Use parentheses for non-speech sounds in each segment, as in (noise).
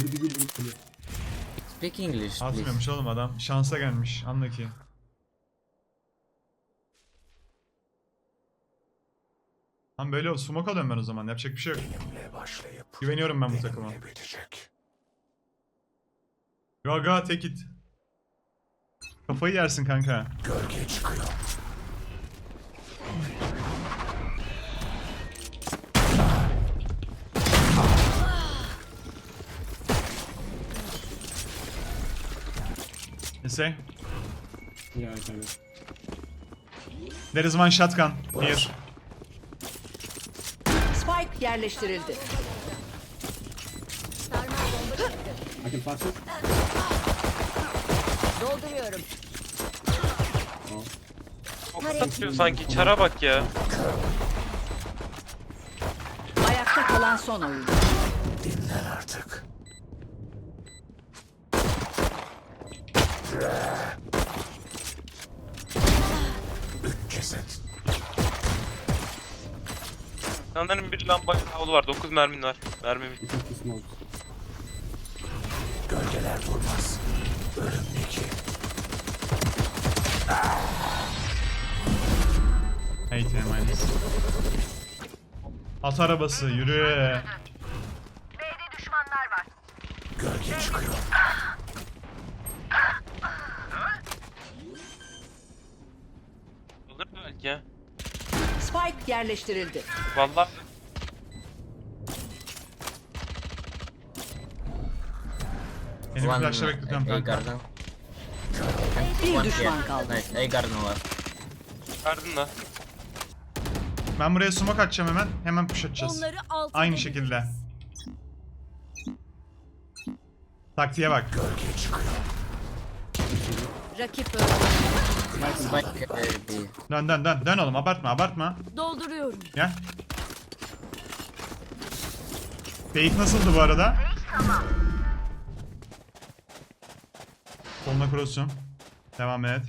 Duruyor. Speak English, please. Atmıyormuş oğlum adam. Şansa gelmiş. Anla ki. Lan böyle smoke alıyorum ben o zaman. Yapacak bir şey yok. Güveniyorum ben bu takıma. Gaga take it. Kafayı yersin kanka. Say? Ya kanka. There is one shotgun here. Spike yerleştirildi. I can flash it. Dolduruyorum. Ok atıyor sanki çara bak ya. Ayakta kalan son oyuncu. Sanırım bir lamba havlu var. 9 mermin var. Mermim. It's not too small. Hey T minus. At arabası yürü. Olur yerleştirildi. Vallahi Benim One, flash'la bekletiyorum kanka. garden. Bir düşman kaldı. Nice, A garden var. verdin la. Ben buraya smoke atacağım hemen. Hemen push atacağız. Onları Aynı şekilde. Taktiğe bak. Rakip öldü. Spike. Dön dön dön. Dön oğlum abartma abartma. Dolduruyorum. Gel. Fake nasıldı bu arada? Soluna cross'um. Devam et.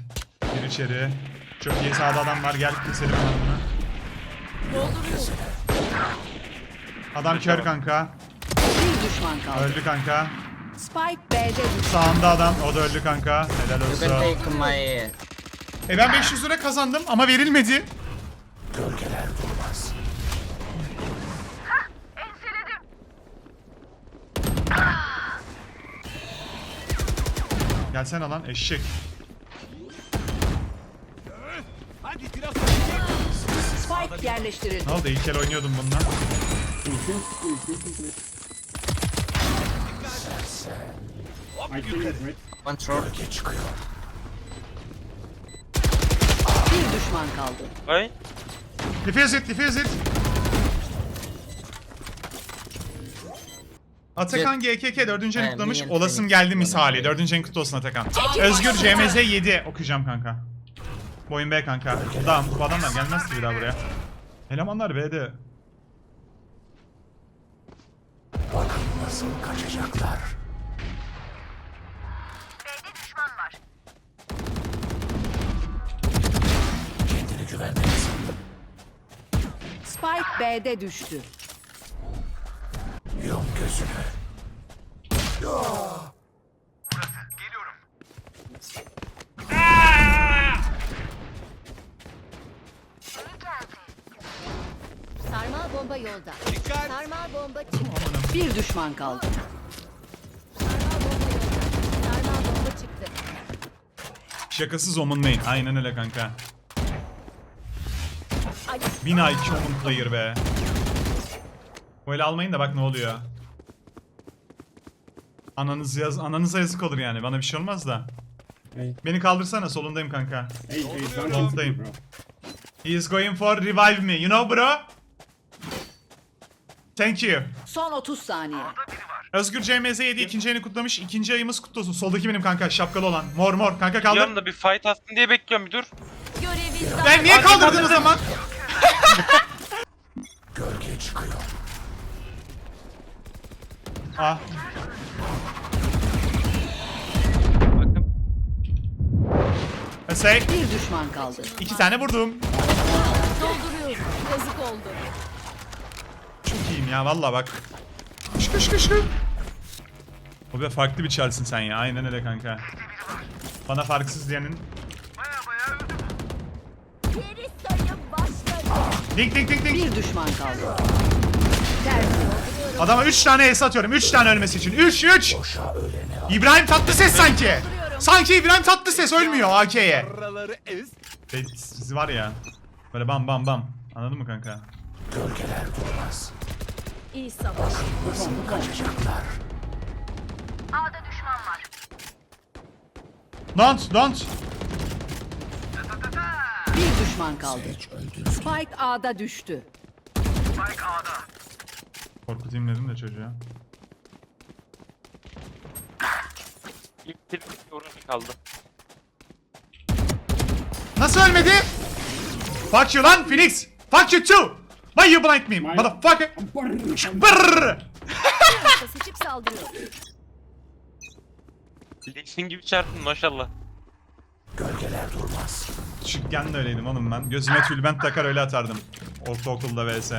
Gir içeri. Çok iyi sağda adam var. Gel keselim bunu. Dolduruyorum. Adam kör kanka. Bir düşman kaldı. Öldü kanka. Spike B'de düştü. Sağında adam. O da öldü kanka. Helal You can olsun. take my... E ben 500 lira kazandım ama verilmedi. Gelsene lan eşek. Spike yerleştirildi. Ne oldu? İlk el oynuyordum bununla. One short. Bir düşman kaldı. Ay. Defuse it, defuse it. Atakan GKK 4. ayını He, kutlamış. Olasım geldi misali. 4. ayını kutlu olsun Atakan. Özgür CMZ 7 okuyacağım kanka. Boyun B kanka. Tamam bu adamlar gelmez ki bir daha buraya. Elemanlar B'de. Spike B'de düştü. Sarmal bomba yolda. Sarmal bomba çıktı. Bir düşman kaldı. Sarmal bomba yolda. Sarmal bomba çıktı. Şakasız omunlayın. Aynen öyle kanka. Ay, 1000 IQ omun player be. Böyle almayın da bak ne oluyor. Ananız yaz, ananıza yazık olur yani. Bana bir şey olmaz da. Hey, Beni kaldırsana solundayım kanka. hey, hey, bro. He is going for revive me. You know bro? Thank you. Son 30 saniye. Özgür CMZ 7 ikinci ayını kutlamış. İkinci ayımız kutlu olsun. Soldaki benim kanka şapkalı olan. Mor mor. Kanka kaldır. Yanında bir fight atsın diye bekliyorum bir dur. görevi Ben niye kaldırdın o zaman? Ah. Bakın. Say. Bir düşman kaldı. iki tane vurdum. dolduruyorum. Yazık oldu. Çok iyiyim ya valla bak. Kış kış kış kış. O be farklı bir Charles'ın sen ya. Aynen öyle kanka. Bana farksız diyenin. Başladı. Ding ding ding ding. Bir düşman kaldı. Adama 3 tane es atıyorum. 3 tane ölmesi için. 3 3. İbrahim Tatlıses sanki. Sanki İbrahim Tatlıses ölmüyor AK'ye. Siz var ya. Böyle bam bam bam. Anladın mı kanka? İyi savaş. Don't don't. Bir düşman kaldı. Spike A'da düştü. Korkutayım dedim de çocuğa. Tek orada kaldı. Nasıl ölmedi? Fuck you lan Phoenix. Fuck you too. Why you blind me motherfucker? Brrr. Hırsa seçip saldırıyor. Leşin gibi çarptın maşallah. Küçükken de öyleydim oğlum ben. Gözüme tülbent takar öyle atardım. Ortaokulda vs.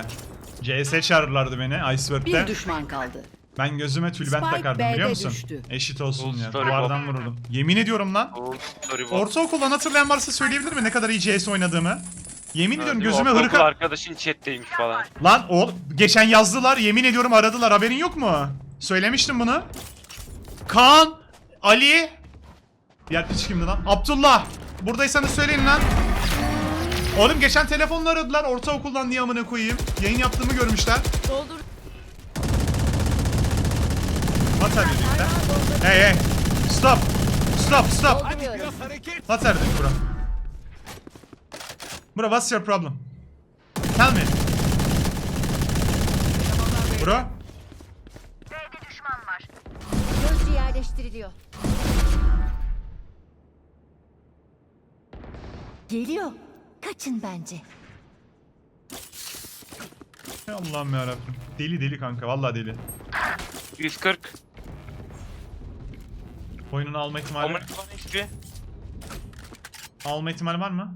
CS çağırırlardı beni Bir Iceberg'de. düşman kaldı. Ben gözüme tülbent Spike takardım B'de biliyor musun? düştü. Eşit olsun Full ya. story Duvardan vururdum. Yemin ediyorum lan. Old story. Ortaokuldan hatırlayan varsa söyleyebilir mi ne kadar iyi CS oynadığımı? Yemin ediyorum gözüme Ortaokul hırka... arkadaşın chatteymiş falan. Lan o geçen yazdılar yemin ediyorum aradılar haberin yok mu? Söylemiştim bunu. Kaan, Ali, diğer piç kimdi lan? Abdullah. Buradaysanız söyleyin lan. Oğlum geçen telefonla aradılar ortaokuldan diye amına koyayım. Yayın yaptığımı görmüşler. Doldur. Doing lan? Hey hey. Stop. Stop stop. Dolduruyorum. You doing bro? Bro what's your problem? Tell me. Bro. Gözcü yerleştiriliyor. Geliyor. Kaçın bence. Allah'ım yarabbim. Deli deli kanka vallahi deli. 140. Oyununu alma ihtimali, Omur falan hiçbir. alma ihtimali var mı?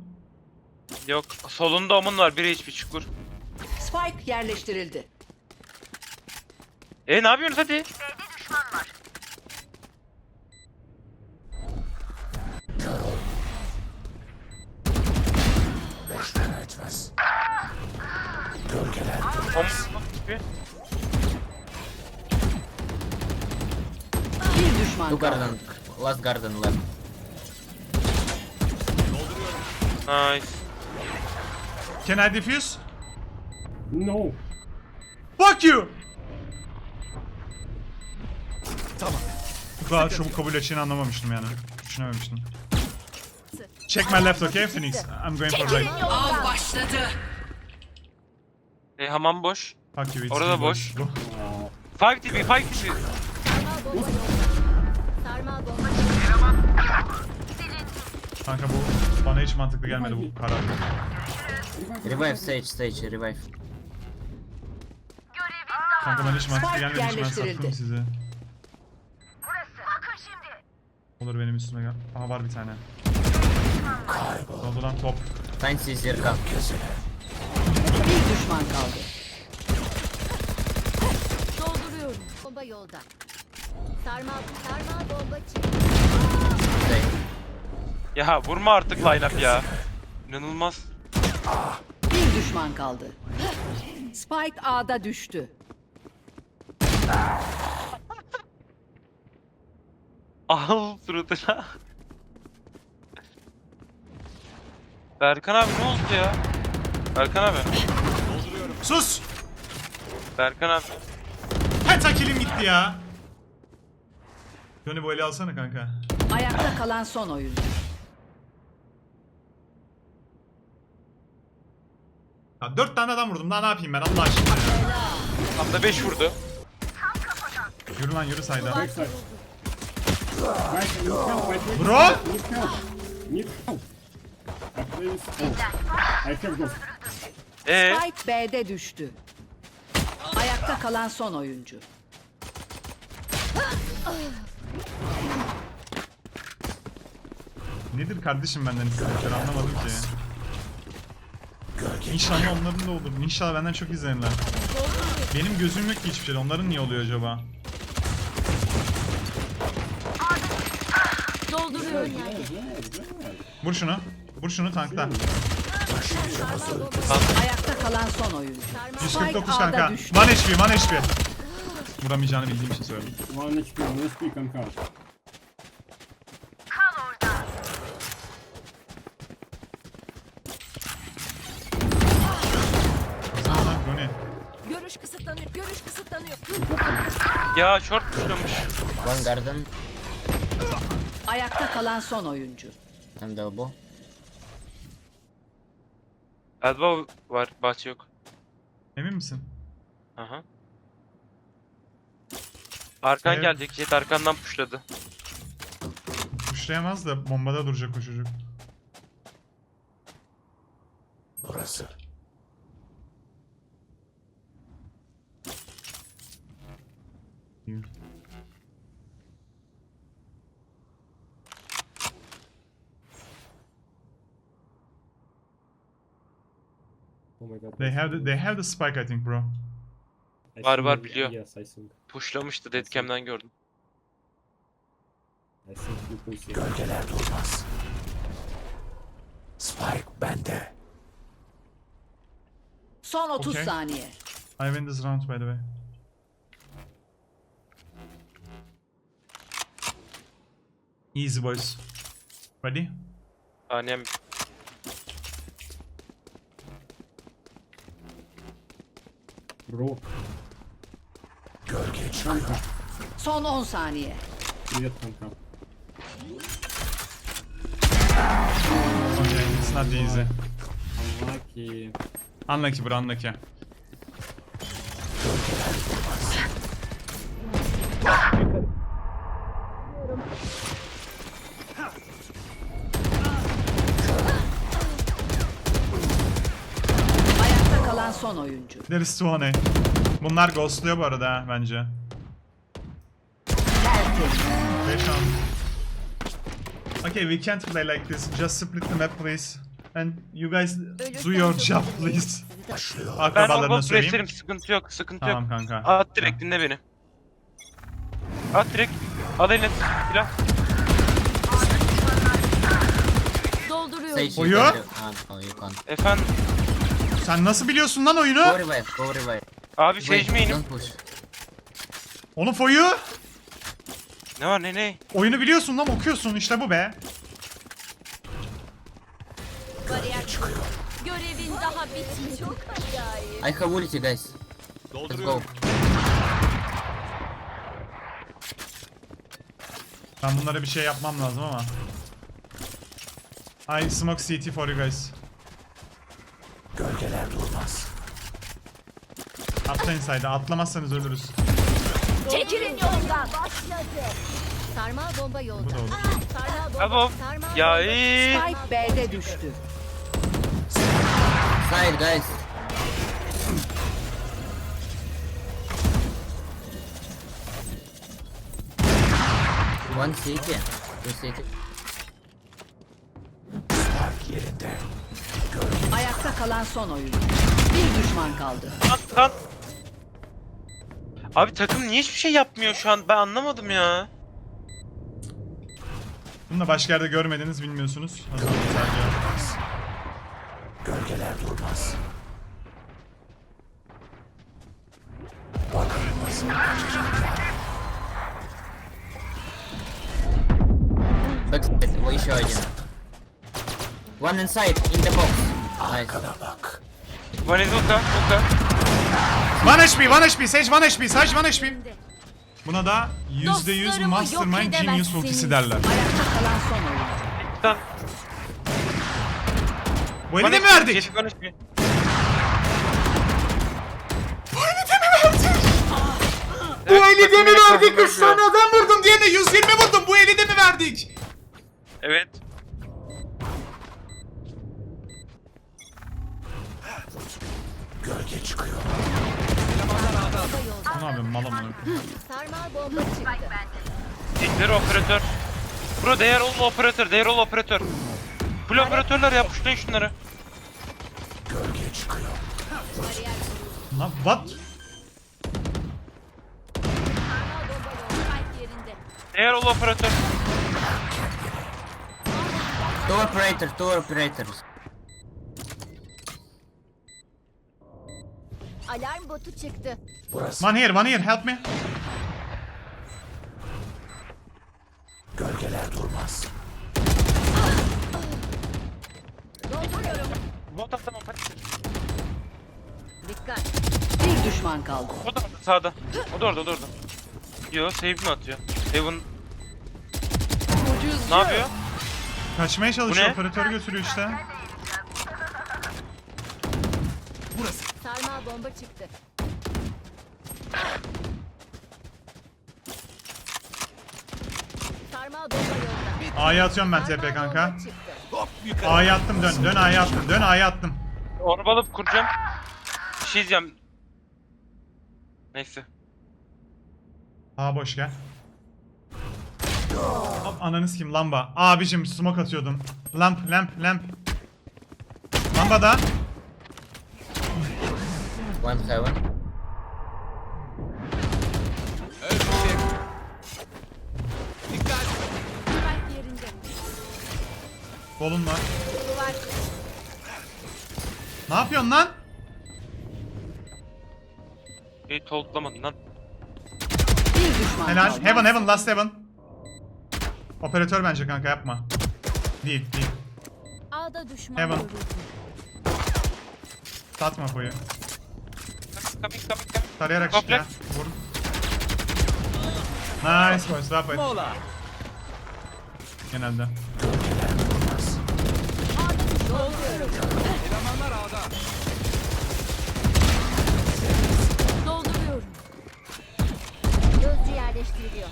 Yok. Solunda omun var. Biri hiçbir çukur. Spike yerleştirildi. E ne yapıyorsunuz hadi? Omur falan hiçbir. Bir düşman Two kaldı. Last garden left. Nice. Can I defuse? No. Fuck you! Tamam. Bu kadar çabuk kabul edeceğini anlamamıştım yani. Düşünememiştim. Check my left okay Phoenix? I'm going for right. Av başladı. E hamam boş. Fuck you it's Orada boş. Five TV, five TV. Kanka bu bana hiç mantıklı gelmedi bu karar. Revive Sage, Sage, revive. Kanka bana hiç mantıklı gelmedi hiç ben sattım sizi. Olur benim üstüme gel. Aha var bir tane. Oldu lan top. Find Caesar come. Bir düşman kaldı. Dolduruyorum. Bomba yolda. Sarmal, sarmal bomba çıktı. Ya vurma artık line-up ya. İnanılmaz. Bir düşman kaldı. Spike A'da düştü. (laughs) Al suratına. Berkan abi ne oldu ya? Berkan abi. Sus! Berkan abi. Pentakilim gitti ya. Johnny böyle alsana kanka. Ayakta kalan son oyuncu. Ya dört tane adam vurdum daha ne yapayım ben Allah aşkına ya. Tam da 5 vurdu. Yürü lan yürü sayda. Backside. Bro! I play this. Oh. I ghost. Ee, Spike B'de düştü. Ayakta kalan son oyuncu. Nedir kardeşim benden istedikleri anlamadım ki. İnşallah onların da olur. İnşallah benden çok izlenirler. Benim gözüm yok ki hiçbir şey. Onların niye oluyor acaba? Dolduruyorum. Güzel. Vur şunu. Vur şunu tankta. Ayakta kalan son oyuncu. 149 Spike kanka. A'da düştü. 1 HP 1 HP. Vuramayacağını bildiğim için söyledim. One HP, one HP kanka. Sana bu ne? Görüş kısıtlanıyor. Görüş kısıtlanıyor. Ya short pushlamış. One garden Ayakta kalan son oyuncu. and elbow. Elbow var, bahçe yok. Emin misin? Aha. Arkan Evet. gelecek. Jet arkandan pushladı. Kuşlayamaz da bombada duracak o çocuk. Burası. Oh my god. They have the, they have the spike I think bro. I Var, think- var, biliyor. Yes, I think. Pushlamıştı deadcam'den gördüm. I think you can see. Gölgeler durmaz. Spike bende. Son 30 Okey. saniye. I win this round by the way. Easy boys. Ready? Annem Bro, Gölge kanka. Son 10 saniye. Evet kanka. Okay, it's not easy. Unlucky. Unlucky bro, unlucky. İs 20. Bunlar ghostluyor bu arada ha, bence. Tertemiz. 5 an. Okay, we can't play like this. Just split the map please. And you guys do your job please. Ben Akrabalarına ongo söyleyeyim. preslerim. Sıkıntı yok. Sıkıntı Tamam yok. kanka. At direkt dinle beni. At direkt. Al eline silah. Dolduruyorum. Sage you Oyu? can do- no, you can't. Efendim. Sen nasıl biliyorsun lan oyunu? Go revive, go revive. Abi main'im. don't push. Onu foyu. Ne var ne ne? Oyunu biliyorsun lan okuyorsun işte bu be. Bariyer Görevin daha bitmedi. Çok acayip. I have ulti guys. Let's go. Ben bunlara bir şey yapmam lazım ama. I smoke CT for you guys. Gölgeler durmaz. Atlayın sayda. Atlamazsanız ölürüz. Çekilin yoldan. Başladı. Sarmal bomba yolda. Bu da olur. Sarmal bomba. Sarmal Ya bomba. iyi. Spike B'de düştü. Side guys. One CT. Two CT. kalan son oyun. Bir düşman kaldı. Lan lan. Abi takım niye hiçbir şey yapmıyor şu an? Ben anlamadım ya. Bunu da başka yerde görmediniz bilmiyorsunuz. Hazır Durmaz. Gölgeler durmaz. Bakılmaz. Backside, what is your? One inside, in the box. Arkana bak. Vanez Uka, Uka. 1 HP, 1 HP, Sage 1 HP, Sage 1 HP. Buna da %100 Dostlarımı Mastermind yok Genius ultisi edemezsiniz. derler. Ayakta kalan son oyuncu. Lan. Bu eli de mi verdik? Bu eli de mi verdik? yakaladı 3 tane adam vurdum diye de 120 vurdum. Bu eli de mi verdik? Evet. Çıkıyor. Ne yapayım mal amına koyayım. Sarmal bomba çıktı. Hitler operatör. Bro değer ol operatör, değer ol operatör. Full operatörler ya pushlayın şunları. Gölge çıkıyor. Lan what? Sarmal bomba yolda. Spike yerinde. Değer ol operatör. Two operator, two operators. Alarm botu çıktı. Burası. One here, one here, help me. Gölgeler durmaz. Dolduruyorum. Bot operatör. Dikkat. Bir düşman kaldı. O da orada sağda. O da orada o da orada. Yo save mi atıyor? Heaven ne yapıyor? Kaçmaya çalışıyor, Bu ne? operatör götürüyor işte. Bomba çıktı. Sarmal bomba yolda. A'ya atıyorum ben Sarmal TP kanka. bomba çıktı. A'ya attım dön, dön A'ya attım, dön A'ya attım. Orba alıp kuracağım. Bir şey diyeceğim. Neyse. A boş gel. Hop ananı kim lamba. Abicim smoke atıyordum. Lamp, lamp, lamp. Lamba da. One heaven. Spike yerinde. Kolun var. Duvar. Ne yapıyorsun lan? İyi tolklamadın lan. Bir düşman Helal. Heaven, heaven, last heaven. Operatör bence kanka yapma. Değil, değil. A'da düşman Heaven. görüldü. Satma koyu. Coming coming coming. Tarayarak çık ya. Vur. Nice boys, well played. Genelde. Dolduruyorum. Gözcü yerleştiriliyor.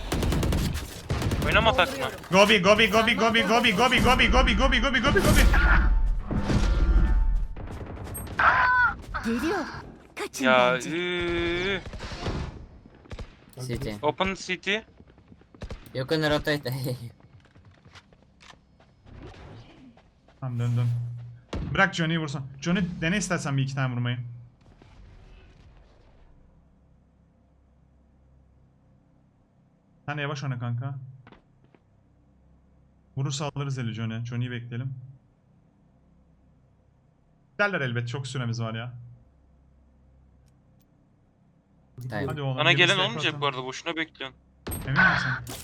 Oynamasak mı? Dolduruyorum. Gobi, gobi, gobi, gobi, gobi, gobi, gobi, gobi, gobi, gobi, gobi, gobi. Geliyor. Kaçın Ya bence. üü. City. Open city. You can rotate. Tamam dön dön. Bırak Johnny'yi vursun. Johnny dene istersen bir iki tane vurmayı. Sen de yavaş oyna kanka. Vurursa alırız eli Johnny. Johnny'yi bekleyelim. Derler elbet çok süremiz var ya. Hadi oğlum. Bana gelen olmayacak yaparsan. bu arada boşuna bekliyorsun. Emin misin?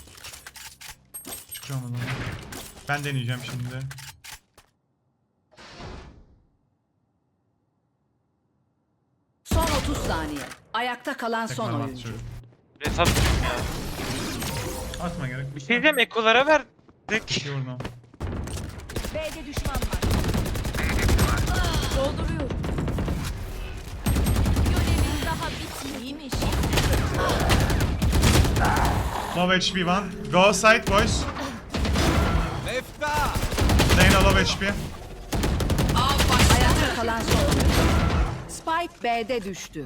Çıkacağım o zaman. Ben deneyeceğim şimdi. Son 30 saniye. Ayakta kalan son Tekrar oyuncu. atıyorum. Ya. Atma gerek. Bir şey diyeceğim ekolara verdik. Bir vurdum. B'de düşman var. Dolduruyorum. Daha bitmeymiş. Low HP one. Go side boys. Reyna low HP. Spike B'de düştü.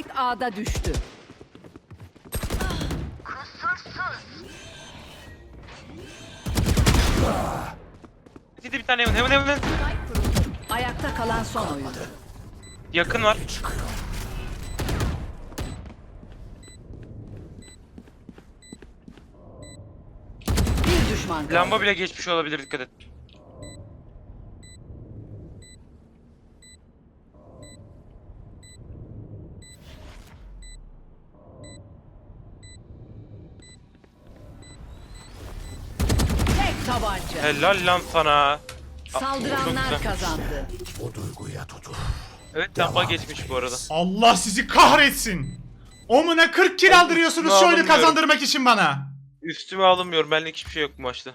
Spike A'da düştü. City bir tane heaven. Spike kuruldu. Ayakta kalan son oyuncu. Yakın var. Bir düşman kaldı. Lamba bile geçmiş olabilir dikkat et. Helal lan sana. Saldıranlar Çok güzel. kazandı. O duyguya tutun. Evet lamba geçmiş bu arada. Allah sizi kahretsin. Omuna 40 kill aldırıyorsunuz alınmıyorum. kazandırmak için bana. Üstüme alınmıyorum benlik hiçbir şey yok bu maçta.